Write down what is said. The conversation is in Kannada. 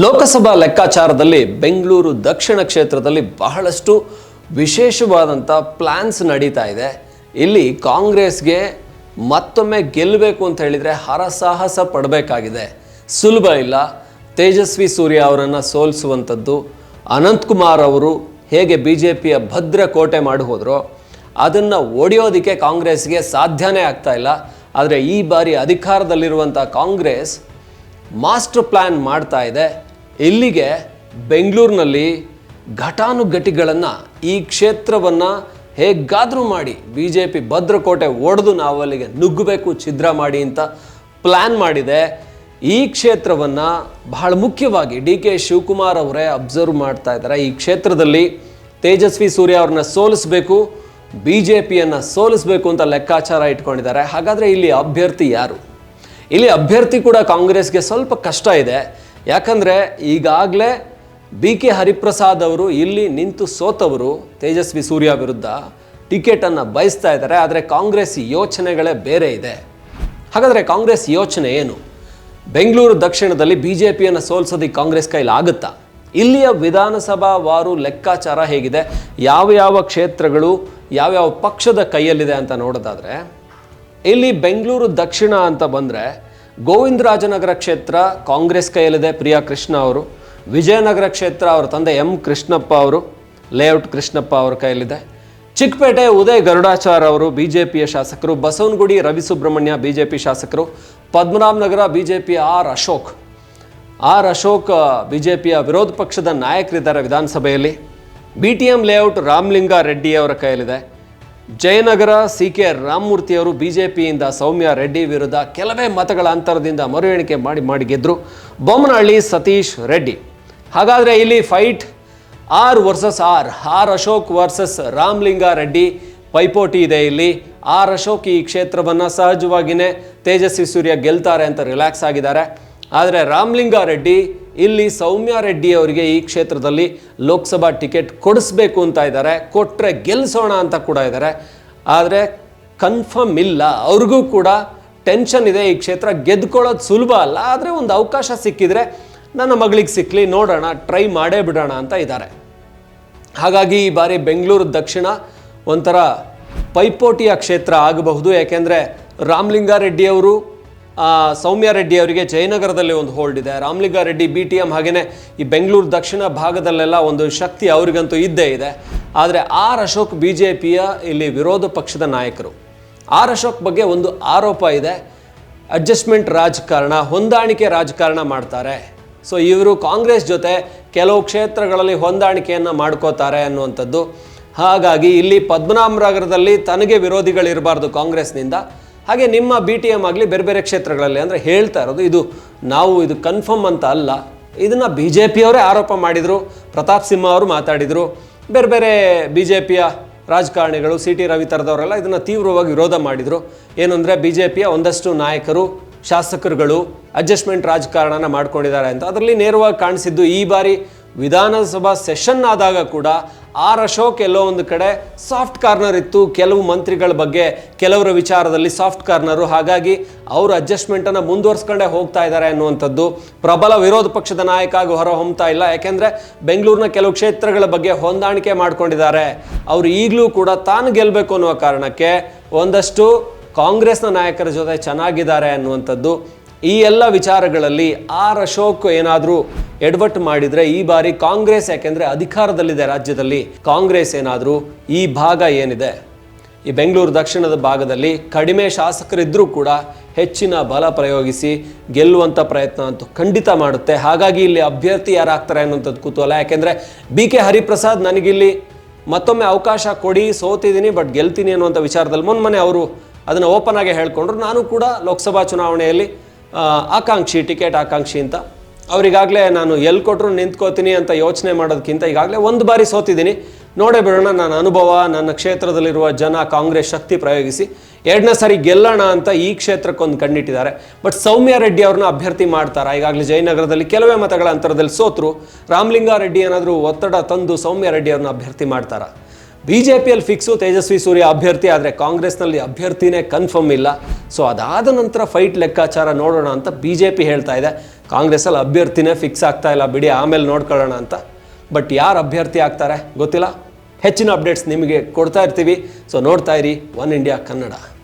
ಲೋಕಸಭಾ ಲೆಕ್ಕಾಚಾರದಲ್ಲಿ ಬೆಂಗಳೂರು ದಕ್ಷಿಣ ಕ್ಷೇತ್ರದಲ್ಲಿ ಬಹಳಷ್ಟು ವಿಶೇಷವಾದಂಥ ಪ್ಲ್ಯಾನ್ಸ್ ನಡೀತಾ ಇದೆ. ಇಲ್ಲಿ ಕಾಂಗ್ರೆಸ್ಗೆ ಮತ್ತೊಮ್ಮೆ ಗೆಲ್ಲಬೇಕು ಅಂತ ಹೇಳಿದರೆ ಹರಸಾಹಸ ಪಡಬೇಕಾಗಿದೆ. ಸುಲಭ ಇಲ್ಲ. ತೇಜಸ್ವಿ ಸೂರ್ಯ ಅವರನ್ನು ಸೋಲಿಸುವಂಥದ್ದು ಅನಂತಕುಮಾರ್ ಅವರು ಹೇಗೆ ಬಿ ಜೆ ಪಿಯ ಭದ್ರ ಕೋಟೆ ಮಾಡಿ ಹೋದರೋ, ಅದನ್ನು ಒಡೆಯೋದಕ್ಕೆ ಕಾಂಗ್ರೆಸ್ಗೆ ಸಾಧ್ಯನೇ ಆಗ್ತಾ ಇಲ್ಲ. ಆದರೆ ಈ ಬಾರಿ ಅಧಿಕಾರದಲ್ಲಿರುವಂಥ ಕಾಂಗ್ರೆಸ್ ಮಾಸ್ಟರ್ ಪ್ಲ್ಯಾನ್ ಮಾಡ್ತಾ ಇದೆ. ಇಲ್ಲಿಗೆ ಬೆಂಗಳೂರಿನಲ್ಲಿ ಘಟಾನುಘಟಿಗಳನ್ನು ಈ ಕ್ಷೇತ್ರವನ್ನು ಹೇಗಾದರೂ ಮಾಡಿ ಬಿ ಜೆ ಪಿ ಭದ್ರಕೋಟೆ ಒಡೆದು ನಾವು ಅಲ್ಲಿಗೆ ನುಗ್ಗಬೇಕು, ಛಿದ್ರ ಮಾಡಿ ಅಂತ ಪ್ಲ್ಯಾನ್ ಮಾಡಿದೆ. ಈ ಕ್ಷೇತ್ರವನ್ನು ಬಹಳ ಮುಖ್ಯವಾಗಿ ಡಿ ಕೆ ಶಿವಕುಮಾರ್ ಅವರೇ ಅಬ್ಸರ್ವ್ ಮಾಡ್ತಾ ಇದ್ದಾರೆ. ಈ ಕ್ಷೇತ್ರದಲ್ಲಿ ತೇಜಸ್ವಿ ಸೂರ್ಯ ಅವ್ರನ್ನ ಸೋಲಿಸಬೇಕು ಬಿ ಜೆ ಪಿಯನ್ನು ಸೋಲಿಸಬೇಕು ಅಂತ ಲೆಕ್ಕಾಚಾರ ಇಟ್ಕೊಂಡಿದ್ದಾರೆ. ಹಾಗಾದರೆ ಇಲ್ಲಿ ಅಭ್ಯರ್ಥಿ ಯಾರು? ಇಲ್ಲಿ ಅಭ್ಯರ್ಥಿ ಕೂಡ ಕಾಂಗ್ರೆಸ್ಗೆ ಸ್ವಲ್ಪ ಕಷ್ಟ ಇದೆ. ಯಾಕಂದರೆ ಈಗಾಗಲೇ ಬಿ ಕೆ ಹರಿಪ್ರಸಾದ್ ಅವರು ಇಲ್ಲಿ ನಿಂತು ಸೋತವರು ತೇಜಸ್ವಿ ಸೂರ್ಯ ವಿರುದ್ಧ ಟಿಕೆಟನ್ನು ಬಯಸ್ತಾ ಇದ್ದಾರೆ. ಆದರೆ ಕಾಂಗ್ರೆಸ್ ಯೋಚನೆಗಳೇ ಬೇರೆ ಇದೆ. ಹಾಗಾದರೆ ಕಾಂಗ್ರೆಸ್ ಯೋಚನೆ ಏನು? ಬೆಂಗಳೂರು ದಕ್ಷಿಣದಲ್ಲಿ ಬಿ ಜೆ ಪಿಯನ್ನು ಸೋಲಿಸೋದಕ್ಕೆ ಕಾಂಗ್ರೆಸ್ ಕೈಲಿ ಆಗುತ್ತಾ? ಇಲ್ಲಿಯ ವಿಧಾನಸಭಾ ವಾರು ಲೆಕ್ಕಾಚಾರ ಹೇಗಿದೆ? ಯಾವ ಯಾವ ಕ್ಷೇತ್ರಗಳು ಯಾವ್ಯಾವ ಪಕ್ಷದ ಕೈಯಲ್ಲಿದೆ ಅಂತ ನೋಡೋದಾದರೆ ಇಲ್ಲಿ ಬೆಂಗಳೂರು ದಕ್ಷಿಣ ಅಂತ ಬಂದರೆ ಗೋವಿಂದರಾಜನಗರ ಕ್ಷೇತ್ರ ಕಾಂಗ್ರೆಸ್ ಕೈಯಲ್ಲಿದೆ ಪ್ರಿಯಾ ಕೃಷ್ಣ ಅವರು, ವಿಜಯನಗರ ಕ್ಷೇತ್ರ ಅವರ ತಂದೆ ಎಂ ಕೃಷ್ಣಪ್ಪ ಅವರು, ಲೇಔಟ್ ಕೃಷ್ಣಪ್ಪ ಅವರ ಕೈಯಲ್ಲಿದೆ. ಚಿಕ್ಕಪೇಟೆ ಉದಯ್ ಗರುಡಾಚಾರ್ ಅವರು ಬಿ ಜೆ ಪಿಯ ಶಾಸಕರು, Basavanagudi Ravisubramanya B J P ಶಾಸಕರು Padmanabhanagar B J P R Ashok. R Ashok B J ಪಿಯ ವಿರೋಧ ಪಕ್ಷದ ನಾಯಕರಿದ್ದಾರೆ ವಿಧಾನಸಭೆಯಲ್ಲಿ. B T M layout Ramalinga Reddy ಅವರ ಕೈಯಲ್ಲಿದೆ. ಜಯನಗರ ಸಿ ಕೆ ರಾಮಮೂರ್ತಿಯವರು ಬಿ ಜೆ ಪಿಯಿಂದ ಸೌಮ್ಯ ರೆಡ್ಡಿ ವಿರುದ್ಧ ಕೆಲವೇ ಮತಗಳ ಅಂತರದಿಂದ ಮರು ಎಣಿಕೆ ಮಾಡಿ ಮಾಡಿ ಗೆದ್ದರು ಬೊಮ್ಮನಹಳ್ಳಿ ಸತೀಶ್ ರೆಡ್ಡಿ. ಹಾಗಾದರೆ ಇಲ್ಲಿ fight. R versus R R Ashok versus Ramalinga Reddy ಪೈಪೋಟಿ ಇದೆ ಇಲ್ಲಿ. ಆರ್ ಅಶೋಕ್ ಈ ಕ್ಷೇತ್ರವನ್ನು ಸಹಜವಾಗಿಯೇ ತೇಜಸ್ವಿ ಸೂರ್ಯ ಗೆಲ್ತಾರೆ ಅಂತ ರಿಲ್ಯಾಕ್ಸ್ ಆಗಿದ್ದಾರೆ. ಆದರೆ ರಾಮಲಿಂಗ ರೆಡ್ಡಿ ಇಲ್ಲಿ ಸೌಮ್ಯ ರೆಡ್ಡಿ ಅವರಿಗೆ ಈ ಕ್ಷೇತ್ರದಲ್ಲಿ ಲೋಕಸಭಾ ಟಿಕೆಟ್ ಕೊಡಿಸ್ಬೇಕು ಅಂತ ಇದ್ದಾರೆ. ಕೊಟ್ಟರೆ ಗೆಲ್ಲಿಸೋಣ ಅಂತ ಕೂಡ ಇದ್ದಾರೆ. ಆದರೆ ಕನ್ಫರ್ಮ್ ಇಲ್ಲ. ಅವ್ರಿಗೂ ಕೂಡ ಟೆನ್ಷನ್ ಇದೆ ಈ ಕ್ಷೇತ್ರ ಗೆದ್ಕೊಳ್ಳೋದು ಸುಲಭ ಅಲ್ಲ. ಆದರೆ ಒಂದು ಅವಕಾಶ ಸಿಕ್ಕಿದ್ರೆ ನನ್ನ ಮಗಳಿಗೆ ಸಿಕ್ಕಲಿ ನೋಡೋಣ ಟ್ರೈ ಮಾಡೇ ಬಿಡೋಣ ಅಂತ ಇದ್ದಾರೆ. ಹಾಗಾಗಿ ಈ ಬಾರಿ ಬೆಂಗಳೂರು ದಕ್ಷಿಣ ಒಂಥರ ಪೈಪೋಟಿಯ ಕ್ಷೇತ್ರ ಆಗಬಹುದು. ಯಾಕೆಂದರೆ ರಾಮಲಿಂಗಾರೆಡ್ಡಿ ಅವರು ಆ, ಸೌಮ್ಯ ರೆಡ್ಡಿ ಅವರಿಗೆ ಜಯನಗರದಲ್ಲಿ ಒಂದು ಹೋಲ್ಡ್ ಇದೆ. ರಾಮಲಿಂಗಾರೆಡ್ಡಿ ಬಿ ಟಿ ಎಂ ಹಾಗೆಯೇ ಈ ಬೆಂಗಳೂರು ದಕ್ಷಿಣ ಭಾಗದಲ್ಲೆಲ್ಲ ಒಂದು ಶಕ್ತಿ ಅವರಿಗಂತೂ ಇದ್ದೇ ಇದೆ. ಆದರೆ ಆರ್ ಅಶೋಕ್ ಬಿ ಜೆ ಪಿಯ ಇಲ್ಲಿ ವಿರೋಧ ಪಕ್ಷದ ನಾಯಕರು. ಆರ್ ಅಶೋಕ್ ಬಗ್ಗೆ ಒಂದು ಆರೋಪ ಇದೆ. ಅಡ್ಜಸ್ಟ್ಮೆಂಟ್ ರಾಜಕಾರಣ, ಹೊಂದಾಣಿಕೆ ರಾಜಕಾರಣ ಮಾಡ್ತಾರೆ. ಸೊ ಇವರು ಕಾಂಗ್ರೆಸ್ ಜೊತೆ ಕೆಲವು ಕ್ಷೇತ್ರಗಳಲ್ಲಿ ಹೊಂದಾಣಿಕೆಯನ್ನು ಮಾಡ್ಕೋತಾರೆ ಅನ್ನುವಂಥದ್ದು. ಹಾಗಾಗಿ ಇಲ್ಲಿ ಪದ್ಮನಾಭನಗರದಲ್ಲಿ ತನಗೆ ವಿರೋಧಿಗಳಿರಬಾರ್ದು ಕಾಂಗ್ರೆಸ್ನಿಂದ. ಹಾಗೆ ನಿಮ್ಮ ಬಿ ಟಿ ಎಂ ಆಗಲಿ ಬೇರೆ ಬೇರೆ ಕ್ಷೇತ್ರಗಳಲ್ಲಿ ಅಂದರೆ ಹೇಳ್ತಾ ಇರೋದು ಇದು ನಾವು ಇದು ಕನ್ಫರ್ಮ್ ಅಂತ ಅಲ್ಲ. ಇದನ್ನು ಬಿ ಜೆ ಪಿಯವರೇ ಆರೋಪ ಮಾಡಿದರು. ಪ್ರತಾಪ್ ಸಿಂಹ ಅವರು ಮಾತಾಡಿದರು. ಬೇರೆ ಬೇರೆ ಬಿ ಜೆ ಪಿಯ ರಾಜಕಾರಣಿಗಳು ಸಿ ಟಿ ರವಿ ಥರದವರೆಲ್ಲ ಇದನ್ನು ತೀವ್ರವಾಗಿ ವಿರೋಧ ಮಾಡಿದರು. ಏನಂದರೆ ಬಿ ಜೆ ಪಿಯ ಒಂದಷ್ಟು ನಾಯಕರು, ಶಾಸಕರುಗಳು ಅಡ್ಜಸ್ಟ್ಮೆಂಟ್ ರಾಜಕಾರಣನ ಮಾಡ್ಕೊಂಡಿದ್ದಾರೆ ಅಂತ. ಅದರಲ್ಲಿ ನೇರವಾಗಿ ಕಾಣಿಸಿದ್ದು ಈ ಬಾರಿ ವಿಧಾನಸಭಾ ಸೆಷನ್ ಆದಾಗ ಕೂಡ ಆರ್ ಅಶೋಕ್ ಎಲ್ಲೋ ಒಂದು ಕಡೆ ಸಾಫ್ಟ್ ಕಾರ್ನರ್ ಇತ್ತು. ಕೆಲವು ಮಂತ್ರಿಗಳ ಬಗ್ಗೆ ಕೆಲವರ ವಿಚಾರದಲ್ಲಿ ಸಾಫ್ಟ್ ಕಾರ್ನರು ಹಾಗಾಗಿ ಅವರು ಅಡ್ಜಸ್ಟ್ಮೆಂಟನ್ನು ಮುಂದುವರ್ಸ್ಕೊಂಡೇ ಹೋಗ್ತಾ ಇದ್ದಾರೆ ಅನ್ನುವಂಥದ್ದು ಪ್ರಬಲ ವಿರೋಧ ಪಕ್ಷದ ನಾಯಕ ಆಗಿ ಹೊರ ಹೊಮ್ತಾ ಇಲ್ಲ. ಯಾಕೆಂದರೆ ಬೆಂಗಳೂರಿನ ಕೆಲವು ಕ್ಷೇತ್ರಗಳ ಬಗ್ಗೆ ಹೊಂದಾಣಿಕೆ ಮಾಡಿಕೊಂಡಿದ್ದಾರೆ. ಅವರು ಈಗಲೂ ಕೂಡ ತಾನು ಗೆಲ್ಲಬೇಕು ಅನ್ನುವ ಕಾರಣಕ್ಕೆ ಒಂದಷ್ಟು ಕಾಂಗ್ರೆಸ್ನ ನಾಯಕರ ಜೊತೆ ಚೆನ್ನಾಗಿದ್ದಾರೆ ಅನ್ನುವಂಥದ್ದು ಈ ಎಲ್ಲ ವಿಚಾರಗಳಲ್ಲಿ ಆರ್ ಅಶೋಕ್ ಏನಾದರೂ ಎಡ್ವರ್ಟ್ ಮಾಡಿದರೆ ಈ ಬಾರಿ ಕಾಂಗ್ರೆಸ್, ಯಾಕೆಂದರೆ ಅಧಿಕಾರದಲ್ಲಿದೆ ರಾಜ್ಯದಲ್ಲಿ, ಕಾಂಗ್ರೆಸ್ ಏನಾದರೂ ಈ ಭಾಗ ಏನಿದೆ? ಈ ಬೆಂಗಳೂರು ದಕ್ಷಿಣದ ಭಾಗದಲ್ಲಿ ಕಡಿಮೆ ಶಾಸಕರಿದ್ದರೂ ಕೂಡ ಹೆಚ್ಚಿನ ಬಲ ಪ್ರಯೋಗಿಸಿ ಗೆಲ್ಲುವಂಥ ಪ್ರಯತ್ನ ಅಂತೂ ಖಂಡಿತ ಮಾಡುತ್ತೆ. ಹಾಗಾಗಿ ಇಲ್ಲಿ ಅಭ್ಯರ್ಥಿ ಯಾರಾಗ್ತಾರೆ ಅನ್ನುವಂಥದ್ದು ಕುತೂಹಲ ಯಾಕೆಂದರೆ ಬಿ ಕೆ ಹರಿಪ್ರಸಾದ್ ನನಗಿಲ್ಲಿ ಮತ್ತೊಮ್ಮೆ ಅವಕಾಶ ಕೊಡಿ, ಸೋತಿದ್ದೀನಿ, ಬಟ್ ಗೆಲ್ತೀನಿ ಅನ್ನುವಂಥ ವಿಚಾರದಲ್ಲಿ ಮೊನ್ನೆ ಅವರು ಅದನ್ನು ಓಪನ್ ಆಗಿ ಹೇಳ್ಕೊಂಡ್ರು. ನಾನು ಕೂಡ ಲೋಕಸಭಾ ಚುನಾವಣೆಯಲ್ಲಿ ಆಕಾಂಕ್ಷಿ, ಟಿಕೆಟ್ ಆಕಾಂಕ್ಷಿ ಅಂತ. ಅವರಿಗಾಗಲೇ ನಾನು ಎಲ್ಲಿ ಕೊಟ್ಟರು ನಿಂತ್ಕೋತೀನಿ ಅಂತ ಯೋಚನೆ ಮಾಡೋದಕ್ಕಿಂತ ಈಗಾಗಲೇ ಒಂದು ಬಾರಿ ಸೋತಿದ್ದೀನಿ. ನೋಡೇ ಬಿಡೋಣ ನನ್ನ ಅನುಭವ, ನನ್ನ ಕ್ಷೇತ್ರದಲ್ಲಿರುವ ಜನ, ಕಾಂಗ್ರೆಸ್ ಶಕ್ತಿ ಪ್ರಯೋಗಿಸಿ ಎರಡನೇ ಸಾರಿ ಗೆಲ್ಲೋಣ ಅಂತ ಈ ಕ್ಷೇತ್ರಕ್ಕೊಂದು ಕಣ್ಣಿಟ್ಟಿದ್ದಾರೆ. ಬಟ್ ಸೌಮ್ಯ ರೆಡ್ಡಿ ಅವ್ರನ್ನ ಅಭ್ಯರ್ಥಿ ಮಾಡ್ತಾರೆ? ಈಗಾಗಲೇ ಜಯನಗರದಲ್ಲಿ ಕೆಲವೇ ಮತಗಳ ಅಂತರದಲ್ಲಿ ಸೋತರು. ರಾಮಲಿಂಗಾರೆಡ್ಡಿ ಏನಾದರೂ ಒತ್ತಡ ತಂದು ಸೌಮ್ಯ ರೆಡ್ಡಿ ಅವ್ರನ್ನ ಅಭ್ಯರ್ಥಿ ಮಾಡ್ತಾರಾ? ಬಿ ಜೆ ಪಿಯಲ್ಲಿ ಫಿಕ್ಸು ತೇಜಸ್ವಿ ಸೂರ್ಯ ಅಭ್ಯರ್ಥಿ, ಆದರೆ ಕಾಂಗ್ರೆಸ್ನಲ್ಲಿ ಅಭ್ಯರ್ಥಿನೇ ಕನ್ಫರ್ಮ್ ಇಲ್ಲ. ಸೊ ಅದಾದ ನಂತರ ಫೈಟ್ ಲೆಕ್ಕಾಚಾರ ನೋಡೋಣ ಅಂತ ಬಿ ಜೆ ಪಿ ಹೇಳ್ತಾ ಇದೆ. ಕಾಂಗ್ರೆಸ್ಸಲ್ಲಿ ಅಭ್ಯರ್ಥಿನೇ ಫಿಕ್ಸ್ ಆಗ್ತಾ ಇಲ್ಲ, ಬಿಡಿ ಆಮೇಲೆ ನೋಡ್ಕೊಳ್ಳೋಣ ಅಂತ. ಬಟ್ ಯಾರು ಅಭ್ಯರ್ಥಿ ಆಗ್ತಾರೆ ಗೊತ್ತಿಲ್ಲ. ಹೆಚ್ಚಿನ ಅಪ್ಡೇಟ್ಸ್ ನಿಮಗೆ ಕೊಡ್ತಾ ಇರ್ತೀವಿ. ಸೊ ನೋಡ್ತಾ ಇರಿ, ಒನ್ ಇಂಡಿಯಾ ಕನ್ನಡ.